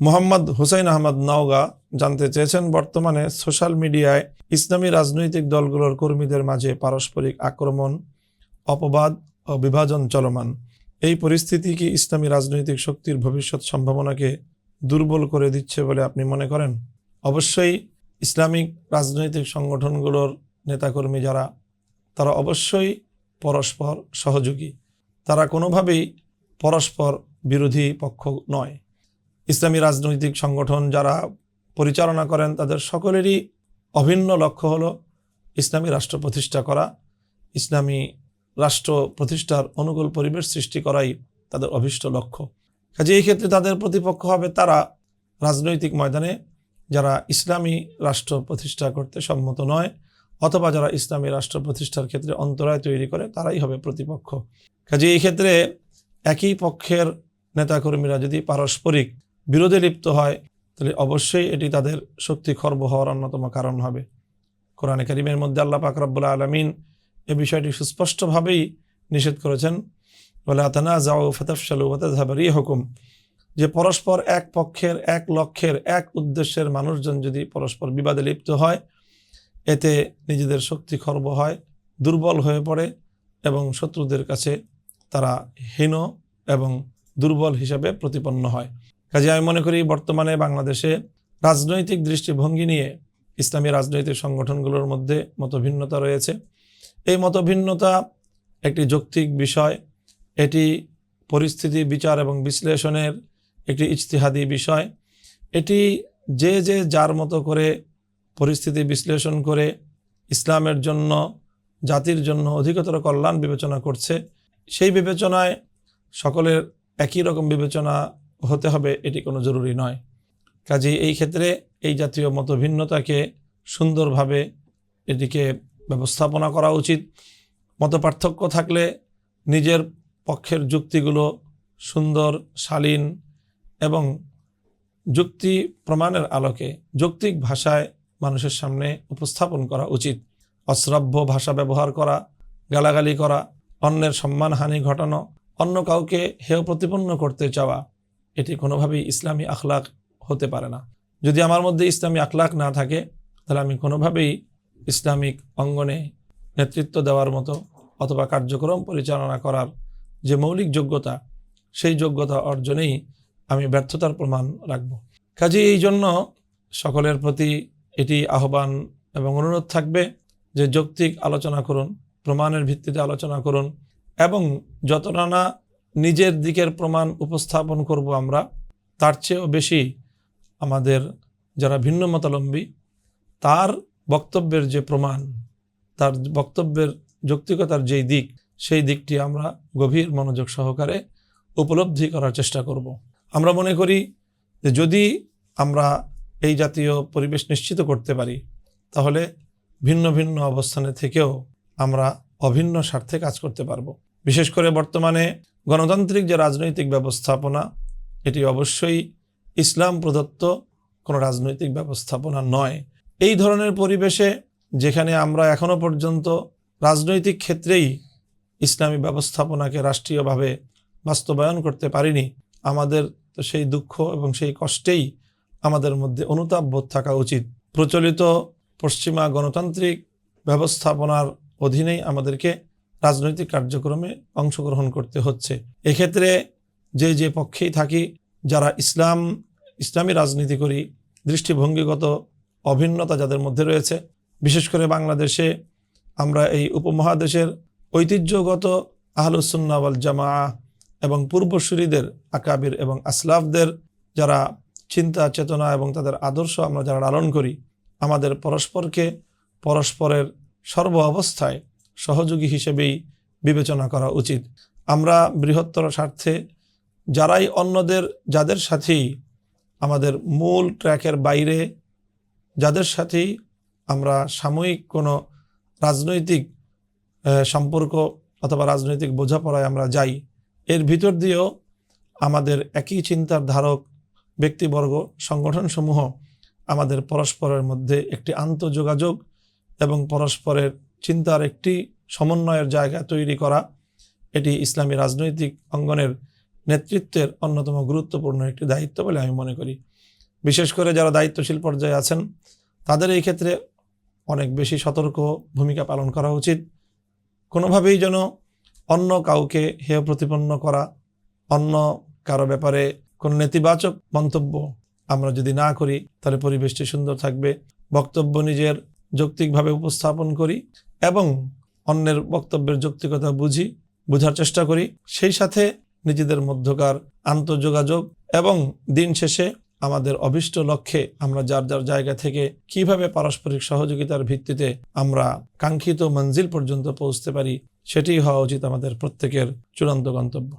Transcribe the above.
মোহাম্মদ হুসাইন আহমদ নওগা জানতে চেয়েছেন, বর্তমানে সোশ্যাল মিডিয়ায় ইসলামী রাজনৈতিক দলগুলোর কর্মীদের মাঝে পারস্পরিক আক্রমণ, অপবাদ ও বিভাজন চলমান। এই পরিস্থিতি কি ইসলামী রাজনৈতিক শক্তির ভবিষ্যৎ সম্ভাবনাকে দুর্বল করে দিচ্ছে বলে আপনি মনে করেন? অবশ্যই ইসলামিক রাজনৈতিক সংগঠনগুলোর নেতাকর্মী যারা, তারা অবশ্যই পরস্পর সহযোগী। তারা কোনোভাবেই পরস্পর বিরোধী পক্ষ নয়। ইসলামী রাজনৈতিক সংগঠন যারা পরিচালনা করেন, তাদের সকলেরই অভিন্ন লক্ষ্য হলো ইসলামী রাষ্ট্র প্রতিষ্ঠা করা। ইসলামী রাষ্ট্র প্রতিষ্ঠার অনুকূল পরিবেশ সৃষ্টি করাই তাদের অভীষ্ট লক্ষ্য। কাজে এই ক্ষেত্রে তাদের প্রতিপক্ষ হবে তারা রাজনৈতিক ময়দানে, যারা ইসলামী রাষ্ট্র প্রতিষ্ঠা করতে সম্মত নয়, অথবা যারা ইসলামী রাষ্ট্র প্রতিষ্ঠার ক্ষেত্রে অন্তরায় তৈরি করে, তারাই হবে প্রতিপক্ষ। কাজে এই ক্ষেত্রে একই পক্ষের নেতাকর্মীরা যদি পারস্পরিক বিরোধে লিপ্ত হয়, তাহলে অবশ্যই এটি তাদের শক্তি খর্ব হওয়ার অন্যতম কারণ হবে। কোরআনে কারিমের মধ্যে আল্লাহ পাক রব্বুল্লাহ আলমিন এ বিষয়টি সুস্পষ্টভাবেই নিষেধ করেছেন বলে আতানা যাও ফতাফশালু ওয়াতাধাবারি হুকুম যে পরস্পর এক পক্ষের, এক লক্ষ্যের, এক উদ্দেশ্যের মানুষজন যদি পরস্পর বিবাদে লিপ্ত হয়, এতে নিজেদের শক্তি খর্ব হয়, দুর্বল হয়ে পড়ে এবং শত্রুদের কাছে তারা হীন এবং দুর্বল হিসাবে প্রতিপন্ন হয়। কাজে আমি মনে করি বর্তমানে বাংলাদেশে রাজনৈতিক দৃষ্টিভঙ্গি নিয়ে ইসলামী রাজনৈতিক সংগঠনগুলোর মধ্যে মতভিন্নতা রয়েছে। এই মতভিন্নতা একটি যৌক্তিক বিষয়। এটি পরিস্থিতি বিচার এবং বিশ্লেষণের একটি ইজতিহাদি বিষয়। এটি যে যে যার মতো করে পরিস্থিতি বিশ্লেষণ করে ইসলামের জন্য, জাতির জন্য অধিকতর কল্যাণ বিবেচনা করছে, সেই বিবেচনায় সকলের একই রকম বিবেচনা হতে হবে, এটি কোনো জরুরি নয়। কাজেই এই ক্ষেত্রে এই জাতীয় মতভিন্নতাকে সুন্দরভাবে এটিকে ব্যবস্থাপনা করা উচিত। মত পার্থক্য থাকলে নিজের পক্ষের যুক্তিগুলো সুন্দর, শালীন এবং যুক্তি প্রমাণের আলোকে যৌক্তিক ভাষায় মানুষের সামনে উপস্থাপন করা উচিত। অশ্রাব্য ভাষা ব্যবহার করা, গালাগালি করা, অন্যের সম্মানহানি ঘটানো, অন্য কাউকে হেয় প্রতিপন্ন করতে চাওয়া এটি কোনোভাবেই ইসলামী আখলাক হতে পারে না। যদি আমার মধ্যে ইসলামী আখলাক না থাকে, তাহলে আমি কোনোভাবেই ইসলামিক অঙ্গনে নেতৃত্ব দেওয়ার মতো অথবা কার্যক্রম পরিচালনা করার যে মৌলিক যোগ্যতা, সেই যোগ্যতা অর্জনেই আমি ব্যর্থতার প্রমাণ রাখব। কাজে এই জন্য সকলের প্রতি এটি আহ্বান এবং অনুরোধ থাকবে যে যৌক্তিক আলোচনা করুন, প্রমাণের ভিত্তিতে আলোচনা করুন এবং যতটা না নিজের দিকের প্রমাণ উপস্থাপন করব আমরা তার চেয়েও বেশি আমাদের যারা ভিন্ন মতালম্বী তার বক্তব্যের যে প্রমাণ, তার বক্তব্যের যৌক্তিকতার যেই দিক, সেই দিকটি আমরা গভীর মনোযোগ সহকারে উপলব্ধি করার চেষ্টা করব। আমরা মনে করি যে যদি আমরা এই জাতীয় পরিবেশ নিশ্চিত করতে পারি, তাহলে ভিন্ন ভিন্ন অবস্থানে থেকেও আমরা অভিন্ন স্বার্থে কাজ করতে পারব বিশেষ করে বর্তমানে গণতান্ত্রিক যে রাজনৈতিক ব্যবস্থাপনা, এটি অবশ্যই ইসলাম প্রদত্ত কোনো রাজনৈতিক ব্যবস্থাপনা নয়। এই ধরনের পরিবেশে যেখানে আমরা এখনও পর্যন্ত রাজনৈতিক ক্ষেত্রেই ইসলামী ব্যবস্থাপনাকে রাষ্ট্রীয়ভাবে বাস্তবায়ন করতে পারিনি, আমাদের তো সেই দুঃখ এবং সেই কষ্টেই আমাদের মধ্যে অনুতাপ বোধ থাকা উচিত। প্রচলিত পশ্চিমা গণতান্ত্রিক ব্যবস্থাপনার অধীনেই আমাদেরকে রাজনৈতিক কার্যক্রমে অংশগ্রহণ করতে হচ্ছে। এক্ষেত্রে যে যে পক্ষেই থাকি, যারা ইসলাম, ইসলামী রাজনীতি করি, দৃষ্টিভঙ্গিগত অভিন্নতা যাদের মধ্যে রয়েছে, বিশেষ করে বাংলাদেশে আমরা এই উপমহাদেশের ঐতিহ্যগত আহলুসুন্নাওয়াল জামা এবং পূর্বসূরিদের আকাবির এবং আসলাফদের যারা চিন্তা, চেতনা এবং তাদের আদর্শ আমরা যারা লালন করি, আমাদের পরস্পরকে পরস্পরের সর্ব অবস্থায় সহযোগী হিসেবেই বিবেচনা করা উচিত। আমরা বৃহত্তর স্বার্থে যারাই অন্যদের, যাদের সাথেই আমাদের মূল ট্র্যাকের বাইরে, যাদের সাথেই আমরা সাময়িক কোনো রাজনৈতিক সম্পর্ক অথবা রাজনৈতিক বোঝাপড়ায় আমরা যাই, এর ভিতর দিয়েও আমাদের একই চিন্তার ধারক ব্যক্তিবর্গ সংগঠনসমূহ আমাদের পরস্পরের মধ্যে একটি আন্তঃযোগাযোগ এবং পরস্পরের চিন্তার একটি সমন্বয়ের জায়গা তৈরি করা, এটি ইসলামী রাজনৈতিক অঙ্গনের নেতৃত্বের অন্যতম গুরুত্বপূর্ণ একটি দায়িত্ব বলে আমি মনে করি। বিশেষ করে যারা দায়িত্বশীল পর্যায়ে আছেন, তাদের এই ক্ষেত্রে অনেক বেশি সতর্ক ভূমিকা পালন করা উচিত। কোনোভাবেই যেন অন্য কাউকে হেয় প্রতিপন্ন করা, অন্য কারও ব্যাপারে কোনো নেতিবাচক মন্তব্য আমরা যদি না করি, তাহলে পরিবেশটি সুন্দর থাকবে। বক্তব্য নিজের যৌক্তিকভাবে উপস্থাপন করি এবং অন্যের বক্তব্যের যৌক্তিকতা বুঝি, বোঝার চেষ্টা করি। সেই সাথে নিজেদের মধ্যকার আন্তঃযোগাযোগ এবং দিন শেষে আমাদের অভিষ্ট লক্ষ্যে আমরা যার যার জায়গা থেকে কীভাবে পারস্পরিক সহযোগিতার ভিত্তিতে আমরা কাঙ্ক্ষিত মঞ্জিল পর্যন্ত পৌঁছতে পারি সেটি হওয়া উচিত আমাদের প্রত্যেকের চূড়ান্ত গন্তব্য।